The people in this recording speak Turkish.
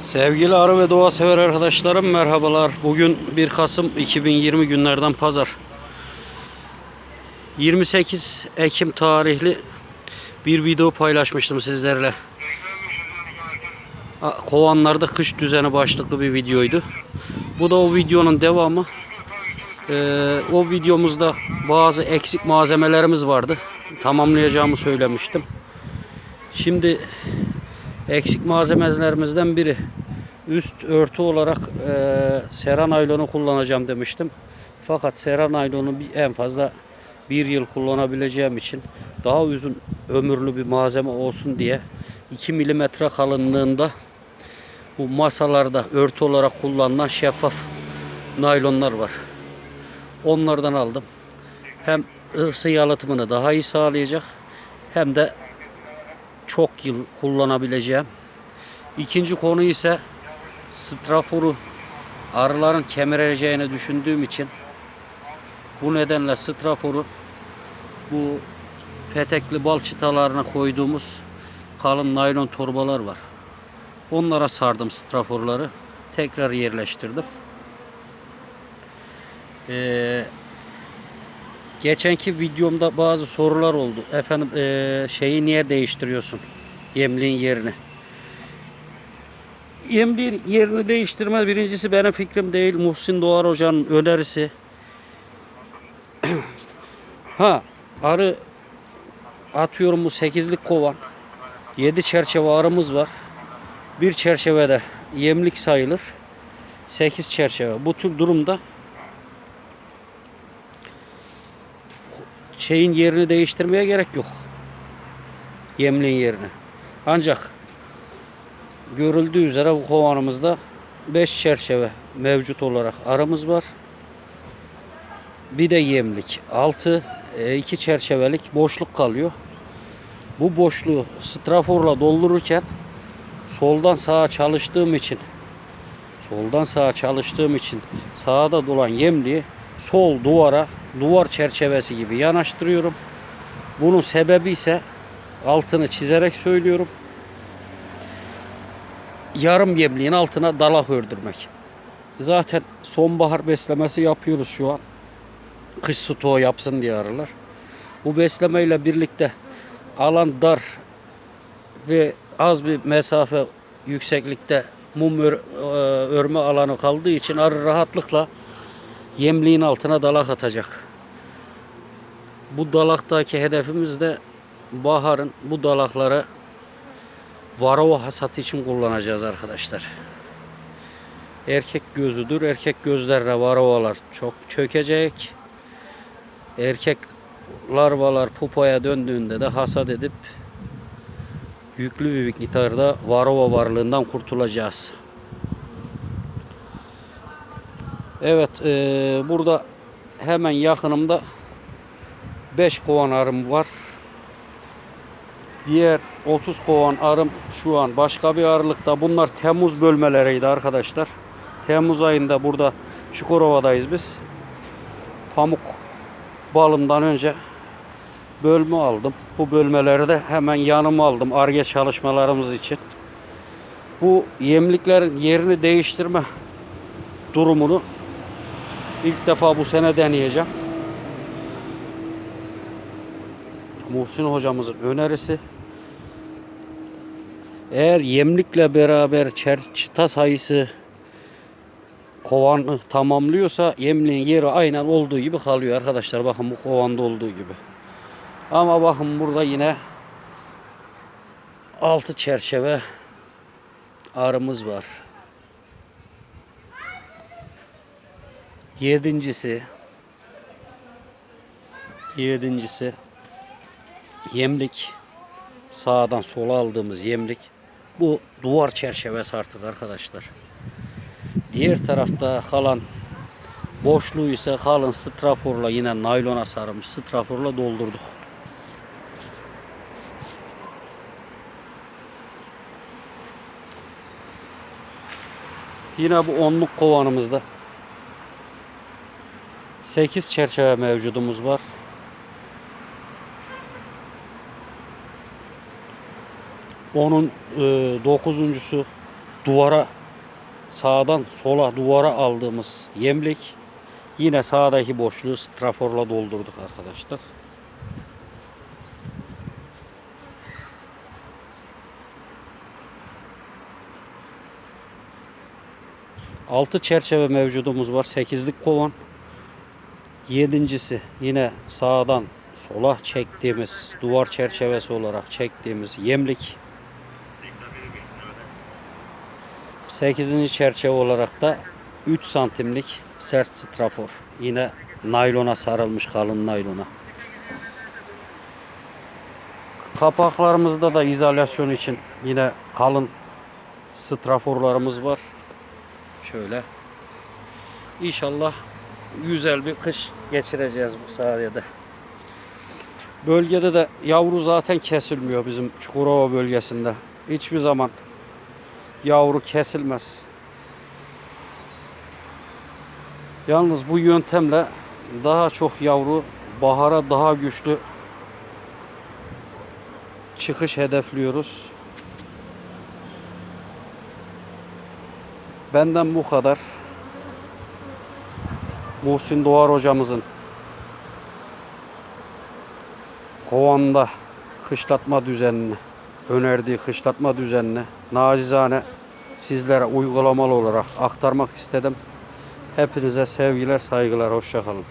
Sevgili arı ve doğa sever arkadaşlarım merhabalar. Bugün 1 Kasım 2020 günlerden pazar. 28 Ekim tarihli bir video paylaşmıştım sizlerle. Kovanlarda kış düzeni başlıklı bir videoydu. Bu da o videonun devamı. Ee, o videomuzda bazı eksik malzemelerimiz vardı. Tamamlayacağımı söylemiştim. Şimdi eksik malzemelerimizden biri üst örtü olarak e, sera naylonu kullanacağım demiştim. Fakat sera naylonu en fazla bir yıl kullanabileceğim için daha uzun ömürlü bir malzeme olsun diye 2 milimetre kalınlığında bu masalarda örtü olarak kullanılan şeffaf naylonlar var. Onlardan aldım. Hem ısı yalıtımını daha iyi sağlayacak hem de çok yıl kullanabileceğim. İkinci konu ise straforu arıların kemireceğini düşündüğüm için bu nedenle straforu bu petekli bal çıtalarına koyduğumuz kalın naylon torbalar var. Onlara sardım straforları. Tekrar yerleştirdim. Ee, geçenki videomda bazı sorular oldu. Efendim ee, şeyi niye değiştiriyorsun? Yemliğin yerini. Yemliğin yerini değiştirme birincisi benim fikrim değil. Muhsin Doğar Hoca'nın önerisi. ha arı atıyorum bu 8'lik kovan. 7 çerçeve arımız var. Bir çerçevede yemlik sayılır. 8 çerçeve. Bu tür durumda şeyin yerini değiştirmeye gerek yok. Yemliğin yerini. Ancak görüldüğü üzere bu kovanımızda 5 çerçeve mevcut olarak arımız var. Bir de yemlik. 6 2 çerçevelik boşluk kalıyor. Bu boşluğu straforla doldururken soldan sağa çalıştığım için soldan sağa çalıştığım için sağda dolan yemliği sol duvara duvar çerçevesi gibi yanaştırıyorum. Bunun sebebi ise altını çizerek söylüyorum. Yarım yemliğin altına dalak ördürmek. Zaten sonbahar beslemesi yapıyoruz şu an. Kış stoğu yapsın diye arılar. Bu beslemeyle birlikte alan dar ve az bir mesafe yükseklikte mum ör- e, örme alanı kaldığı için arı rahatlıkla yemliğin altına dalak atacak. Bu dalaktaki hedefimiz de baharın bu dalakları varova hasatı için kullanacağız arkadaşlar. Erkek gözüdür. Erkek gözlerine varovalar çok çökecek. Erkek larvalar pupoya döndüğünde de hasat edip yüklü bir miktarda varova varlığından kurtulacağız. Evet, eee, burada hemen yakınımda 5 kovan arım var. Diğer 30 kovan arım şu an başka bir arılıkta. Bunlar Temmuz bölmeleriydi arkadaşlar. Temmuz ayında burada Çukurova'dayız biz. Pamuk balımdan önce bölme aldım. Bu bölmeleri de hemen yanıma aldım ARGE çalışmalarımız için. Bu yemliklerin yerini değiştirme durumunu ilk defa bu sene deneyeceğim. Muhsin hocamızın önerisi. Eğer yemlikle beraber çer- çıta sayısı kovanı tamamlıyorsa yemliğin yeri aynen olduğu gibi kalıyor arkadaşlar. Bakın bu kovanda olduğu gibi. Ama bakın burada yine altı çerçeve arımız var. Yedincisi yedincisi yemlik sağdan sola aldığımız yemlik bu duvar çerçevesi artık arkadaşlar. Diğer tarafta kalan boşluğu ise kalın straforla yine naylona sarılmış straforla doldurduk. Yine bu onluk kovanımızda 8 çerçeve mevcudumuz var. Onun e, dokuzuncusu duvara sağdan sola duvara aldığımız yemlik yine sağdaki boşluğu straforla doldurduk arkadaşlar. Altı çerçeve mevcudumuz var. Sekizlik kovan. Yedincisi yine sağdan sola çektiğimiz duvar çerçevesi olarak çektiğimiz yemlik. Sekizinci çerçeve olarak da 3 santimlik sert strafor. Yine naylona sarılmış kalın naylona. Kapaklarımızda da izolasyon için yine kalın straforlarımız var. Şöyle. İnşallah güzel bir kış geçireceğiz bu sayede. Bölgede de yavru zaten kesilmiyor bizim Çukurova bölgesinde. Hiçbir zaman yavru kesilmez. Yalnız bu yöntemle daha çok yavru bahara daha güçlü çıkış hedefliyoruz. Benden bu kadar. Muhsin Doğar hocamızın kovanda kışlatma düzenini önerdiği kışlatma düzenini nacizane sizlere uygulamalı olarak aktarmak istedim. Hepinize sevgiler, saygılar, hoşçakalın.